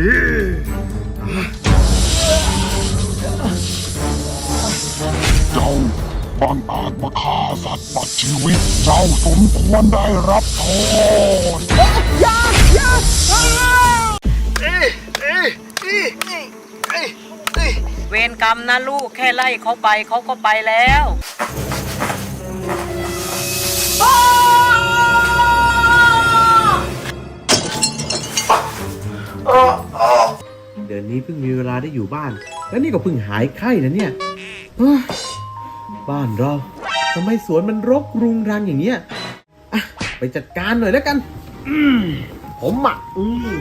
เจ้าบังอาจมาฆ่าสัตว์ตัดชีวิต เจ้าสมควรได้รับโทษอย่าอย่าอ้าเวรกรรมนะลูกแค่ไล่เขาไปเขาก็ไปแล้ว เดือนนี้เพิ่งมีเวลาได้อยู่บ้าน แล้วนี่ก็เพิ่งหายไข้นะเนี่ยเฮ้ยบ้านเราทำไมสวนมันรกรุงรังอย่างเงี้ยอะไปจัดการหน่อยแล้วกัน อืมผมอะอืม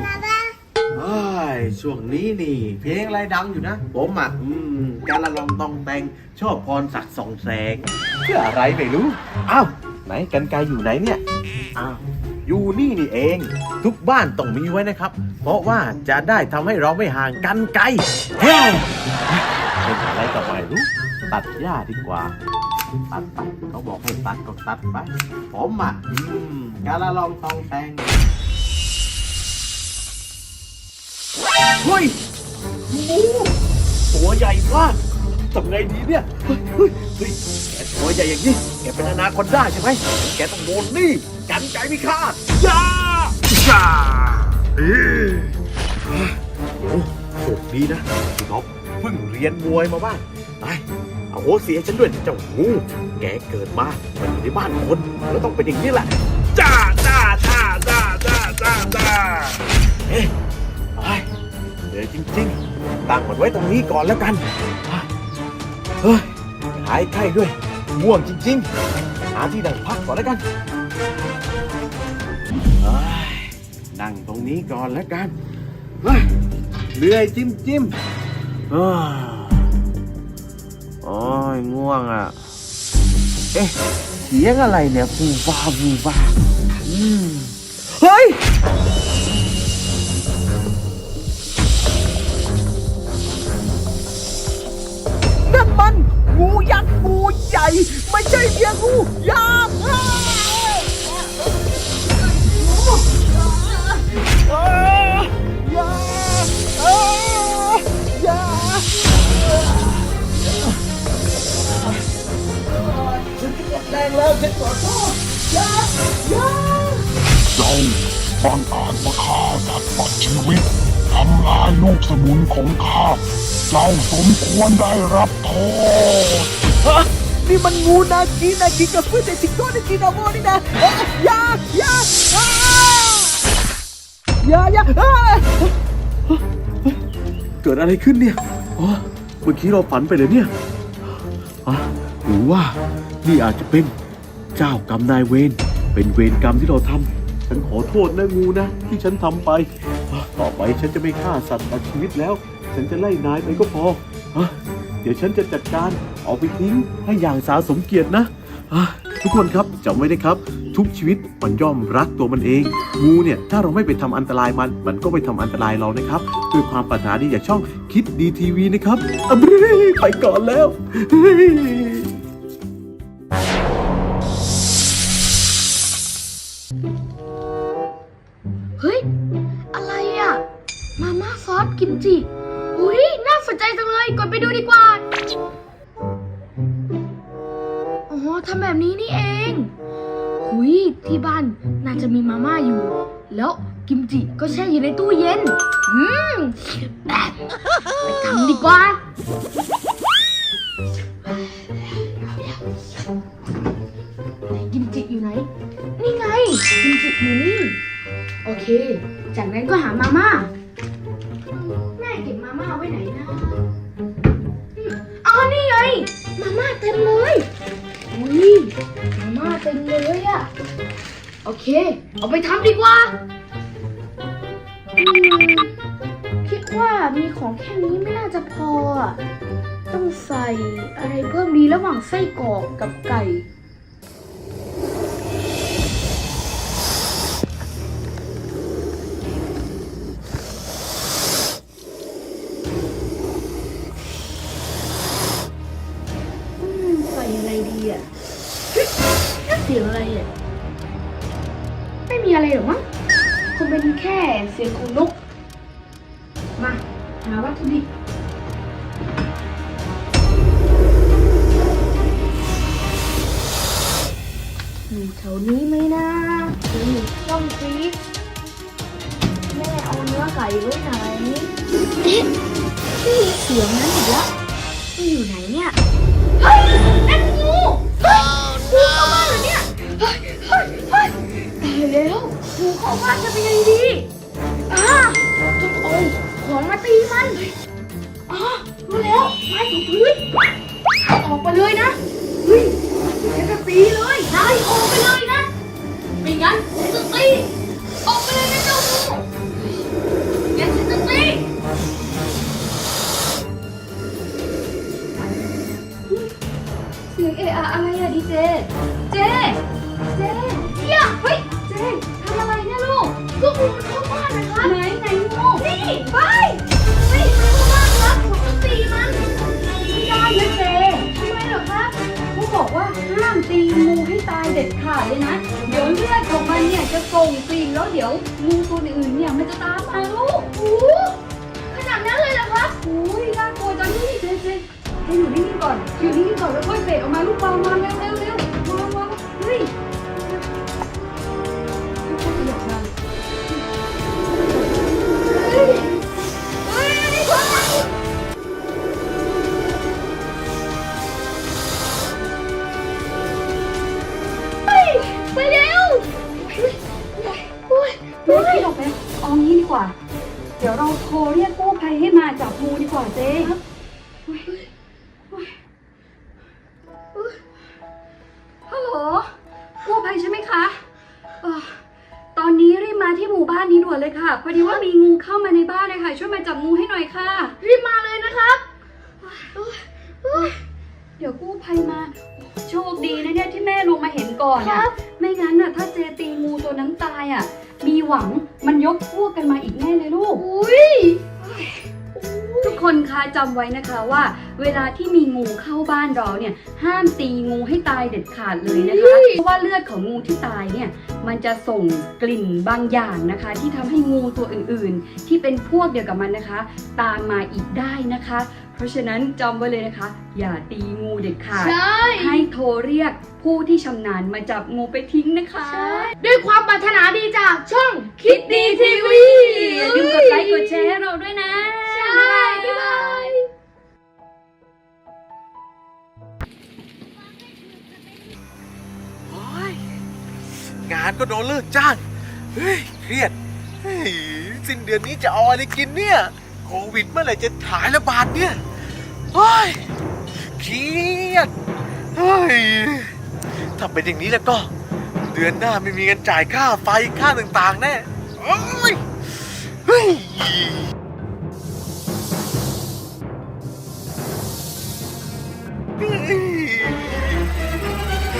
ไอ้ยช่วงนี้นี่ เพลงอะไรดังอยู่นะ ผมอะอืมการละลองตองแตงชอบพรศักดิ์สองแสงเพื่ออะไรไม่รู้อ้าวไหนกันไกลอยู่ไหนเนี่ยอ้าวอยู่นี่นี่เอง ทุกบ้านต้องมีไว้นะครับ เพราะว่าจะได้ทำให้เราไม่ห่างกันไกลเฮ้ยเป็นอะไรก็ไม่รู้ตัดหญ้าดีกว่า ตัดไปเขาบอกให้ตัดก็ตัดไป ผมอะอืมการละลองตองแตงเฮ้ยหมูตัวใหญ่มากทำไงดีเนี่ย เฮ้ยเฮ้ยเฮ้ยแกตัวใหญ่อย่างนี้ แกเป็นอนาคอนด้ใช่ไหม แกต้องโดนนี่ กันไกลพิฆาตย่าย่า โอ้โชคดีนะพี่ท็อปเพิ่งเรียนมวยมาบ้างไปเอาโหเสียฉันด้วยเจ้างูแกเกิดมามันอยู่ในบ้านคนแล้วต้องเป็นอย่างนี้แหละจ้าจ้าจ้าจ้าจ้าจ้าจ้าเอ๊ะไปเดี๋ยวจริงๆตั้งมันไว้ตรงนี้ก่อนแล้วกันเฮ้ยหายไข้ด้วยง่วงจริงๆ หาที่นั่งพักก่อนแล้วกัน นั่งตรงนี้ก่อนแล้วกันเฮ้ยเหนื่อยจิ้มจิ้มเอ้ยโอ้ยง่วงอะ เอ๊ะเสียงอะไรเนี่ยฟูฟ้าฟูฟ้าอืมเฮ้ยนั่นมันงูยักษ์งูใหญ่ ไม่ใช่เพียงงูยักษ์ อ้อย่าอย่าฉันหมดแรงแล้วฉันขอโทษอย่าอย่าเจ้าบังอาจมาฆ่าสัตว์ตัดชีวิตทำลายลูกสมุนของข้า เจ้าสมควรได้รับโทษฮะนี่มันงูนากีนากีกับเพื่อนในสิงโตในจีนาโมนี่นะเอ้ยอย่าอย่า อย่าอย่าเอ้ยเกิดอะไรขึ้นเนี่ยอ๋อเมื่อกี้เราฝันไปเลยเนี่ยอะหรือว่านี่อาจจะเป็นเจ้ากรรมนายเวร เป็นเวรกรรมที่เราทำฉันขอโทษนะงูนะ ที่ฉันทำไปอะต่อไปฉันจะไม่ฆ่าสัตว์ตัดชีวิตแล้ว ฉันจะไล่นายไปก็พออะเดี๋ยวฉันจะจัดการเอาไปทิ้งให้อย่างสาสมเกียรตินะอะ ทุกคนครับจำไว้นะครับ ทุกชีวิตมันย่อมรักตัวมันเอง งูเนี่ย ถ้าเราไม่ไปทำอันตรายมัน มันก็ไปทำอันตรายเรานะครับด้วยความปรารถนาดีจากช่องคิดดีทีวีนะครับอะบรีไปก่อนแล้วเฮ้ย อะไรอะ มาม่าซอสกิมจิ อุ้ยน่าสนใจจังเลย กดไปดูดีกว่า ทำแบบนี้นี่เองหุยที่บ้านน่าจะมีมาม่าอยู่ แล้วกิมจิก็แช่อยู่ในตู้เย็น อืมแบบไปทำดีกว่ากิมจิอยู่ไหน นี่ไง กิมจิอยู่นี่ โอเค จากนั้นก็หามาม่า มาม่าเต็มเลยอะโอเค เอาไปทำดีกว่าอืมคิดว่ามีของแค่นี้ไม่น่าจะพออะต้องใส่อะไรเพิ่มดีระหว่างไส้กรอกกับไก่ นี้ไหมนะหรืออยู่ช่องฟรีซแม่เอาเนื้อไก่ไว้ไหนเสียงนั้นอีกแล้วมันอยู่ไหนเนี่ย เฮ้ยนั่นงูเฮ้ยงูเข้าบ้านเหรอเนี่ย เฮ้ยเฮ้ยเฮ้ยตายแล้วงูเข้าบ้านจะเป็นยังไงดีอ่าทุกคนของมาตีมันอ๋อรู้แล้วไม้ถูพื้นออกไปเลยนะ เฮ้ยฉันจะตีเลยนายออกไปเลย งั้นฉันจะตีออกไปเลยนะเจ้าหนูงั้นฉันจะตีเสียงเอะอะอะไรอะดีเจ เจ ตีงูให้ตายเด็ดขาดเลยนะ เดี๋ยวเลือดของมันเนี่ยจะส่งกลิ่นแล้วเดี๋ยวงูตัวอื่นเนี่ยมันจะตามมาลูกโอ้ขนาดนั้นเลยเหรอครับโอ้ยน่ากลัวจังนี่เจเจให้อยู่นิ่งๆก่อนอยู่นิ่งๆก่อนแล้วค่อยเบรกออกมาลูกบอลมาเร็วเร็วเร็ว โทรเรียกกู้ภัยให้มาจับงูดีกว่าเจ๊ฮัลโหลกู้ภัยใช่ไหมคะเอ่อตอนนี้รีบมาที่หมู่บ้านนี้ด่วนเลยค่ะพอดีว่ามีงูเข้ามาในบ้านเลยค่ะช่วยมาจับงูให้หน่อยค่ะ รีบมาเลยนะครับเดี๋ยวกู้ภัยมา โชคดีนะเนี่ยที่แม่ลงมาเห็นก่อนอะไม่งั้นน่ะถ้าเจตีงูตัวนั้นตายอะ มีหวังมันยกพวกกันมาอีกแน่เลยลูก อุ้ยทุกคนคะจำไว้นะคะว่า เวลาที่มีงูเข้าบ้านเราเนี่ย ห้ามตีงูให้ตายเด็ดขาดเลยนะคะ เพราะว่าเลือดของงูที่ตายเนี่ย มันจะส่งกลิ่นบางอย่างนะคะ ที่ทำให้งูตัวอื่นๆ ที่เป็นพวกเดียวกับมันนะคะ ตามมาอีกได้นะคะ เพราะฉะนั้นจำไว้เลยนะคะ อย่าตีงูเด็ดขาดให้โทรเรียกผู้ที่ชำนาญมาจับงูไปทิ้งนะคะ ด้วยความปรารถนาดีจากช่องคิดดีทีวีอย่าลืมกดไลค์กดแชร์ให้เราด้วยนะ ใช่บ๊ายบายโอ้ยงานก็โดนเลิกจ้าง เฮ้ย เครียด เฮ้ย สิ้นเดือนนี้จะเอาอะไรกินเนี่ย โควิดเมื่อไหร่จะหายระบาดเนี่ย เฮ้ยเครียดเฮ้ยถ้าเป็นอย่างนี้แล้วก็ เดือนหน้าไม่มีเงินจ่ายค่าไฟค่าต่างๆแน่โอ้ยเฮ้ย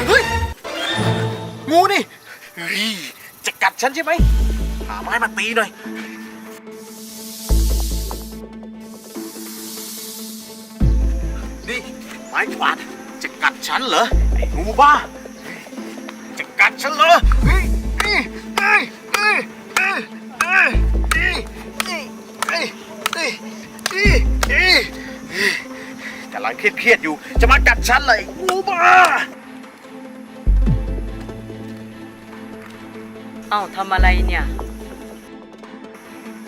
เฮ้ยงูนี่เฮ้ยจะกัดฉันใช่ไหมหาไม้มาตีหน่อย ม้กวาดจะกัดฉันเหรอไอ้งูบ้า จะกัดฉันเหรอเฮ้ยเฮ้ยเฮ้ยเฮ้ยเฮ้ยเฮ้ยเฮ้ยเฮ้ยเฮ้ยเฮ้ยกำลังเครียดๆอยู่จะมากัดฉันเลยงูบ้าเอ้าทำอะไรเนี่ย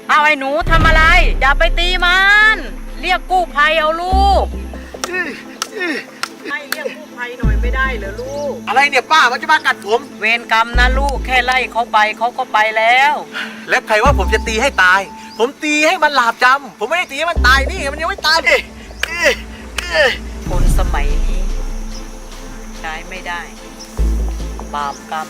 เอาไอ้หนูทำอะไร อย่าไปตีมัน เรียกกู้ภัยเอาลูก ให้เรียกกู้ภัยหน่อยไม่ได้เหรอลูก อะไรเนี่ยป้ามันจะมากัดผม เวรกรรมนะลูกแค่ไล่เขาไปเขาก็ไปแล้ว แล้วใครว่าผมจะตีให้ตาย ผมตีให้มันหลาบจำผมไม่ได้ตีให้มันตายนี่มันยังไม่ตายดิเอ้ยเอ้ยคนสมัยนี้ ใช้ไม่ได้ บาปกรรม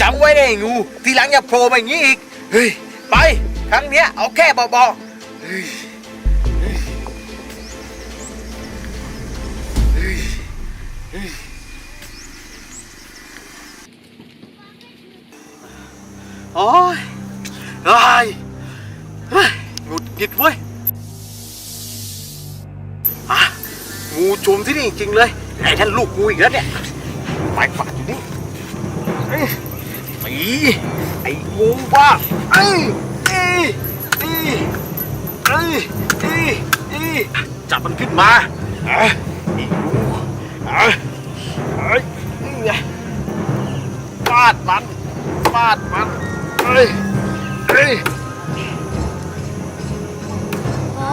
จำไว้นะไอ้งู ทีหลังอย่าโผล่มาอย่างนี้อีก เฮ้ย ไปค รั้งเนี้ยเอาแค่เบาๆโอ้ยเฮ้ยเฮ้ยหงุดหงิดเว้ยอะงูชุมที่นี่จริงๆเลยไอ้ท่านลูกงูอีกแล้วเนี่ยไม้ขวาดอยู่นี่เอ้ยตีไอ้งูบ้าเอ้ย เอ้ยเอ้ยเอ้ยเอ้ยเอ้ยจับมันขึ้นมาอะไอ้งูอะเอ้ยนี่ไงฟาดมันฟาดมันเอ้ยเอ้ยโอ้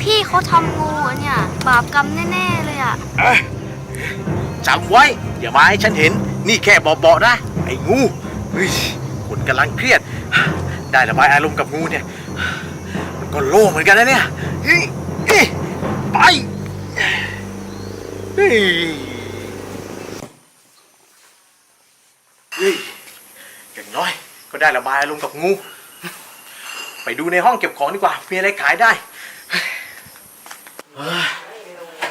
พี่เขาทำงูอะเนี่ย บาปกรรมแน่ๆเลยอะ เอ้ยจำไว้ อย่ามาให้ฉันเห็น นี่แค่เบาๆนะ ไอ้งูเฮ้ยคนกำลังเครียด ได้ระบายอารมณ์กับงูเนี่ย มันก็โล่งเหมือนกันนะเนี่ยเฮ้ยเฮ้ยไปเฮ้ยเฮ้ยอย่างน้อยก็ได้ระบายอารมณ์กับงู ไปดูในห้องเก็บของดีกว่า มีอะไรขายได้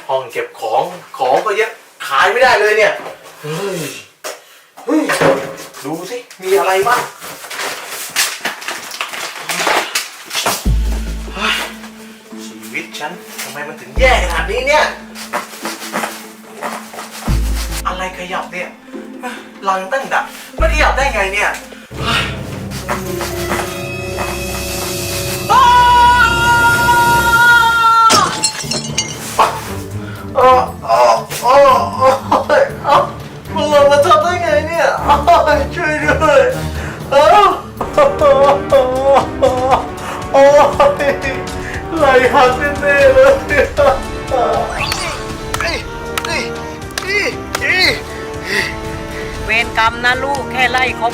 ห้องเก็บของของก็เยอะขายไม่ได้เลยเนี่ยเฮ้ยเฮ้ยดูสิ มีอะไรบ้าง ฉันทำไมมันถึงแย่ขนาดนี้เนี่ย อะไรขยับเนี่ยลังตั้งดับไม่ขยับได้ไงเนี่ย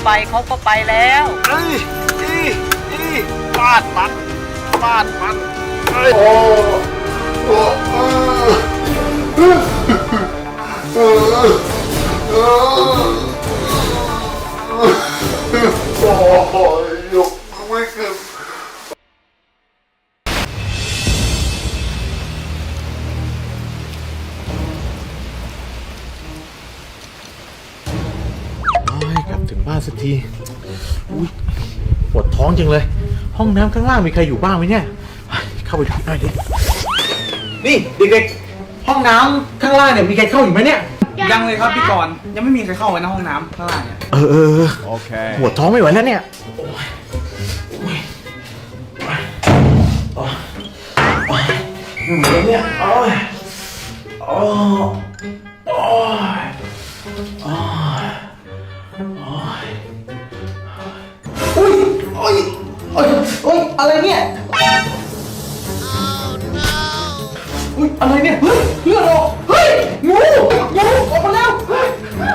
ไปเขาก็ไปแล้วเอ้ยอีอีฟาดมันฟาดมันเอ้ยโอ้โอ้เออโอ้ย ทีอุ้ยปวดท้องจังเลย ห้องน้ำข้างล่างมีใครอยู่บ้างไหมเนี่ย เข้าไปดูหน่อยดิ นี่เด็กๆ ห้องน้ำข้างล่างเนี่ยมีใครเข้าอยู่ไหมเนี่ย ยังเลยครับพี่กรณ์ยังไม่มีใครเข้าไปในห้องน้ำข้างล่างเนี่ยเออเออโอเคปวดท้องไม่ไหวแล้วเนี่ยโอ้ยโอ้ยโอ้ยโอ้ยอยู่ไหนเนี่ยโอ้ยโอ้ยโอ้ย อะไรเนี่ย อุ้ยอะไรเนี่ย เฮ้ยเลือดออก เฮ้ยงูงูออกมาแล้วเฮ้ย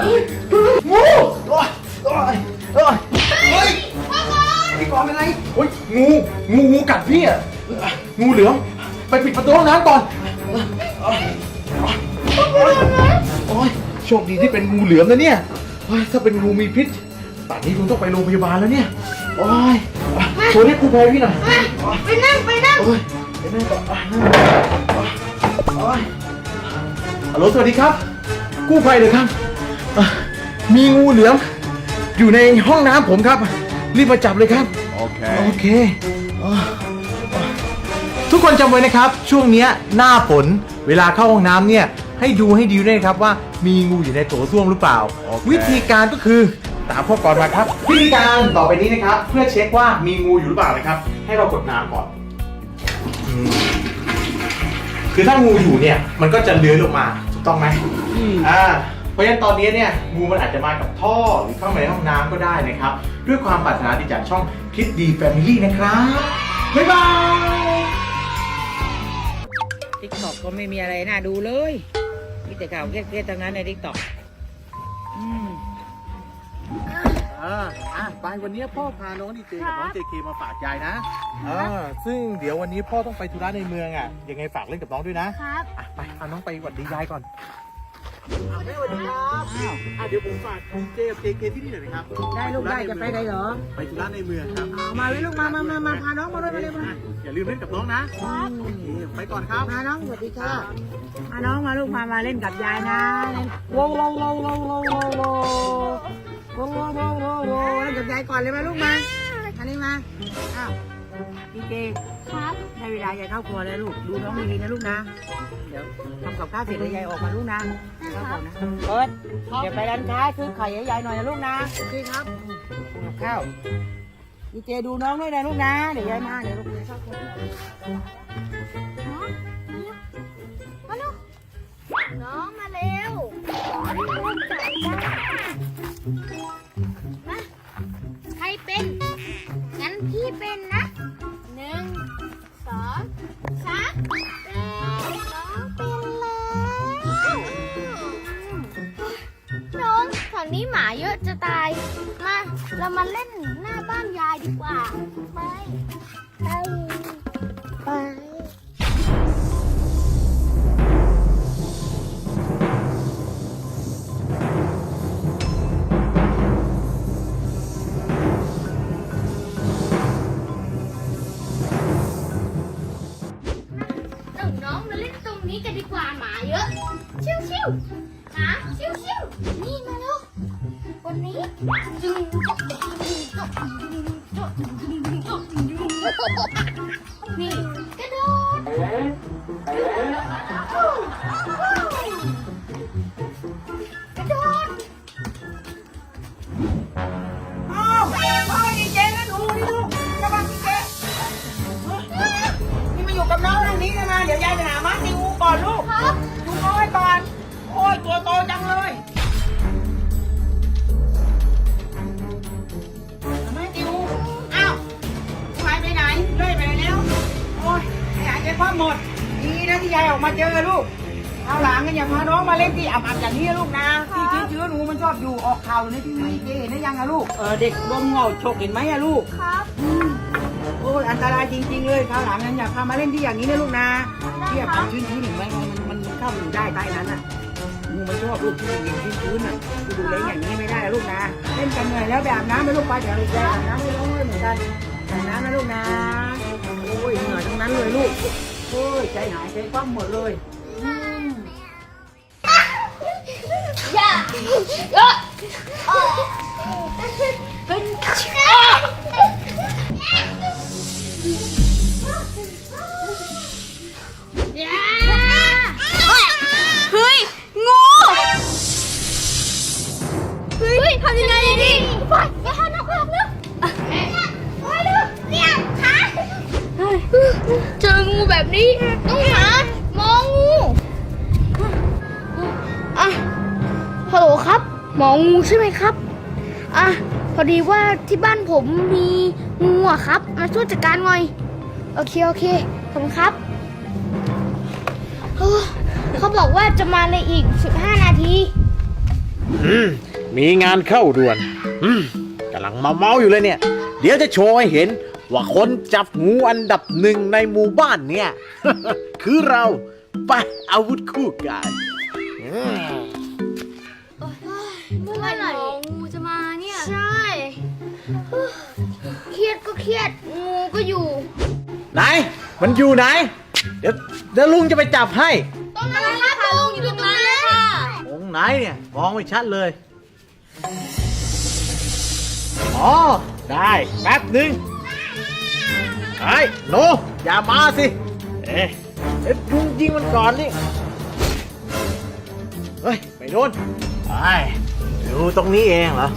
เฮ้ยเฮ้ยงูโอ้ยโอ้ยโอ้ยเฮ้ยพี่กรณ์เป็นไรโอ้ยงูงูงูกัดพี่อะงูเหลือมไปปิดประตูห้องน้ำก่อนโอ้ยโอ้ยโชคดีที่เป็นงูเหลือมนะเนี่ยเฮ้ยถ้าเป็นงูมีพิษป่านนี้คงต้องไปโรงพยาบาลแล้วเนี่ยโอ้ย โทรเรียกกู้ภัยพี่หน่อยไปนั่งไปนั่งโอ้ยไปนั่งก่อนอะนั่งโอ้ยฮัลโหลสวัสดีครับ กู้ภัยเลยครับอะมีงูเหลือมอยู่ในห้องน้ำผมครับ รีบมาจับเลยครับ โอเคโอเคอะอะทุกคนจำไว้นะครับ ช่วงเนี้ยหน้าฝนเวลาเข้าห้องน้ำเนี่ยให้ดูให้ดีด้วยนะครับว่ามีงูอยู่ในโถส้วมหรือเปล่าวิธีการก็คือ ตามพ่อก่อนมาครับวิธีการต่อไปนี้นะครับ เพื่อเช็คว่ามีงูอยู่หรือเปล่านะครับ ให้เรากดน้ำก่อน คือถ้างูอยู่เนี่ย มันก็จะเลื้อยลงมาถูกต้องไหมอ่าเพราะฉะนั้นตอนนี้เนี่ยงูมันอาจจะมากับท่อหรือเข้ามาในห้องน้ำก็ได้นะครับ ด้วยความปรารถนาดีจากช่องคิดดีแฟมิลี่นะครับ บ๊ายบายทิกตอกก็ไม่มีอะไรน่าดูเลย มีแต่ข่าวเครียดๆทั้งนั้นในทิกตอกอืม อ่าอะไปวันนี้พ่อพาน้องดีเจกับน้องเจเคมาฝากยายนะอ่าซึ่งเดี๋ยววันนี้พ่อต้องไปธุระในเมืองอะยังไงฝากเล่นกับน้องด้วยนะครับ อะไปพาน้องไปหวัดดียายก่อนอะแม่สวัสดีครับอะเดี๋ยวผมฝากดีเจกับเจเคที่นี่หน่อยนะครับได้ลูกได้จะไปไหนเหรอ ไปธุระในเมืองครับเอามาเลยลูกมามามามาพาน้องมาด้วยมาเลยมาอะอย่าลืมเล่นกับน้องนะโอเคไปก่อนครับพาน้องสวัสดีค่ะพาน้องมาลูกมามาเล่นกับยายนะเล่นโว้โว้โว้โว้โว้โว้โว้ โว้โว้โว้โว้โว้เล่นกับยายก่อนเลยมาลูกมาอันนี้มาอ้าวพี่เจครับได้เวลายายเข้าครัวแล้วลูกดูน้องดีๆนะลูกนะ เดี๋ยวทำกับข้าวเสร็จแล้วยายออกมาลูกนะเข้าก่อนนะเอิร์ดเดี๋ยวไปร้านค้าซื้อไข่ให้ยายหน่อยนะลูกนะโอเคครับทำกับข้าวพี่เจดูน้องด้วยนะลูกนะเดี๋ยวยายมาเดี๋ยวลูกยายเข้าครัวมาลูกน้องมาเร็วมา น้องมาเล่นตรงนี้กันดีกว่าหมาเยอะ ชิวชิวหมาชิวชิวนี่มาแล้ววันนี้จึงนี่ นะที่ยายออกมาเจอลูกเอาหลังกันอย่าพาน้องมาเล่นที่อับๆอย่างนี้นะลูกนะที่เชื้อๆหนูมันชอบอยู่ออกข่าวอยู่ในทีวีเจเห็นได้ยังอะลูกเออเด็กลมเงาฉกเห็นไหมอะลูกครับโอ้ยอันตรายจริง ๆ เลยคราวหลังนั้นอย่าพามาเล่นที่อย่างนี้นะลูกนะเทียบกับชื้นๆเห็นไหมมันมันมันเข้าอยู่ได้ใต้นั้นอะงูมันชอบลูกที่อยู่ชื้นๆอะดูดูเล่นอย่างนี้ไม่ได้นะลูกนะเล่นกันเหนื่อยแล้วไปอาบน้ำไปลูกไปเดี๋ยวลูกไปอาบน้ำไม่ร้อนเหมือนกันอาบน้ำนะลูกนะโอ้ยเหนื่อยทั้งนั้นเลยลูก โอ้ยใจหายใจคว่ำหมด องูแบบนี้ ต้องหามองงูอะฮัลโหลครับ หมองูใช่ไหมครับอะพอดีว่าที่บ้านผมมีงูอะครับ มาช่วยจัดการหน่อย โอเค โอเค ขอบคุณครับเขาบอกว่าจะมาในอีก 15 นาทีมีงานเข้าด่วนกำลังเมาเมาๆอยู่เลยเนี่ย เดี๋ยวจะโชว์ให้เห็น ว่าคนจับงูอันดับหนึ่งในหมู่บ้านเนี่ย คือเราไปอาวุธคู่กายอืมเมื่อไหร่งูจะมาเนี่ย ใช่เฮ้อเครียดก็เครียด งูก็อยู่ ไหน มันอยู่ไหน เดี๋ยวเดี๋ยวลุงจะไปจับให้ ตรงนั้นครับลุงอยู่ตรงนั้นเลยค่ะตรงไหนเนี่ยมองไม่ชัดเลย อ๋อ ได้ แป๊บหนึ่ง ไอ้โนอย่ามาสิ เอ๊ะเอ๊ะลุงยิงมันก่อนนี่ เฮ้ย ไม่โดนไอ้ดูตรงนี้เองเหรอ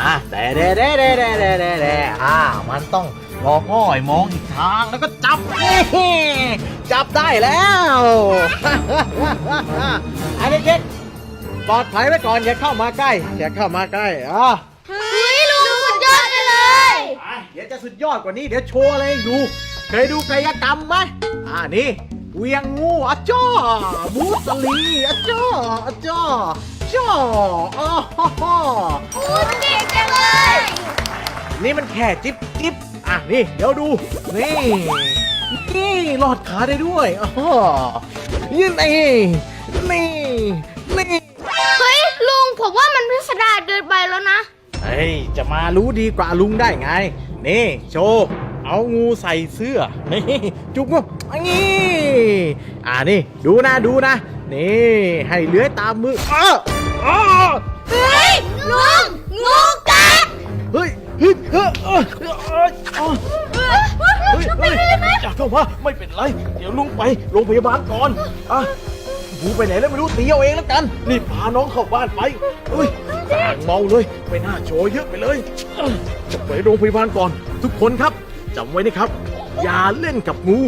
อะแต่เด้เด้เด้เด้เด้เด้เด้อ่า มันต้องรอพ่อยมองอีกทางแล้วก็จับนี่จับได้แล้วไอ้เด็กๆปลอดภัยไว้ก่อนอย่าเข้ามาใกล้อย่าเข้ามาใกล้อะ เฮ้ยลุงสุดยอดไปเลย อะเดี๋ ยวจะสุดยอดกว่านี้เดี๋ยวโชว์อะไรให้ดู เคยดูกายกรรมไหมอ่านี่เวียงงูอะจ้อมูสลีอะจ้ออะจ้อจ้ออ๋อฮ่อฮ่อพูดเก่งจังเลย นี่มันแค่จิ๊บจิ๊บอะนี่เดี๋ยวดู นี่ นี่หลอดขาได้ด้วยอ๋อยืนนี่นี่นี่เฮ้ย ลุงผมว่ามันพิสดารเกินไปแล้วนะ เฮ้ย จะมารู้ดีกว่าลุงได้ไง นี่โชว์เอางูใส่เสื้อนี่จุกงูนี่อ่านี่ดูนะดูนะ นี่ให้เลื้อยตามมืออ้ออ้อเฮ้ยลุงงูกัดเฮ้ยเฮ้ยเฮ้ยเฮ้ยเฮ้ยเฮ้ยเฮ้ยดี๋ยวลุงไปโรงพยาบาลก่อนอะบูไปไหนแล้วไม่รู้ตีเอาเองแล้วกันรีบพาน้องเข้าบ้านไปเฮ้ย ต่างเมาเลย ไม่น่าโชว์เยอะไปเลยจะไปโรงพยาบาลก่อน ทุกคนครับจำไว้นะครับ อย่าเล่นกับงู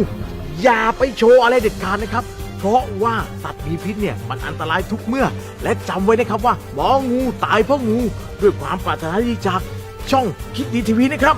อย่าไปโชว์อะไรเด็ดขาดนะครับ เพราะว่าสัตว์มีพิษเนี่ยมันอันตรายทุกเมื่อ และจำไว้นะครับว่าหมองูตายเพราะงู ด้วยความปรารถนาดีจากช่องคิดดีทีวีนะครับ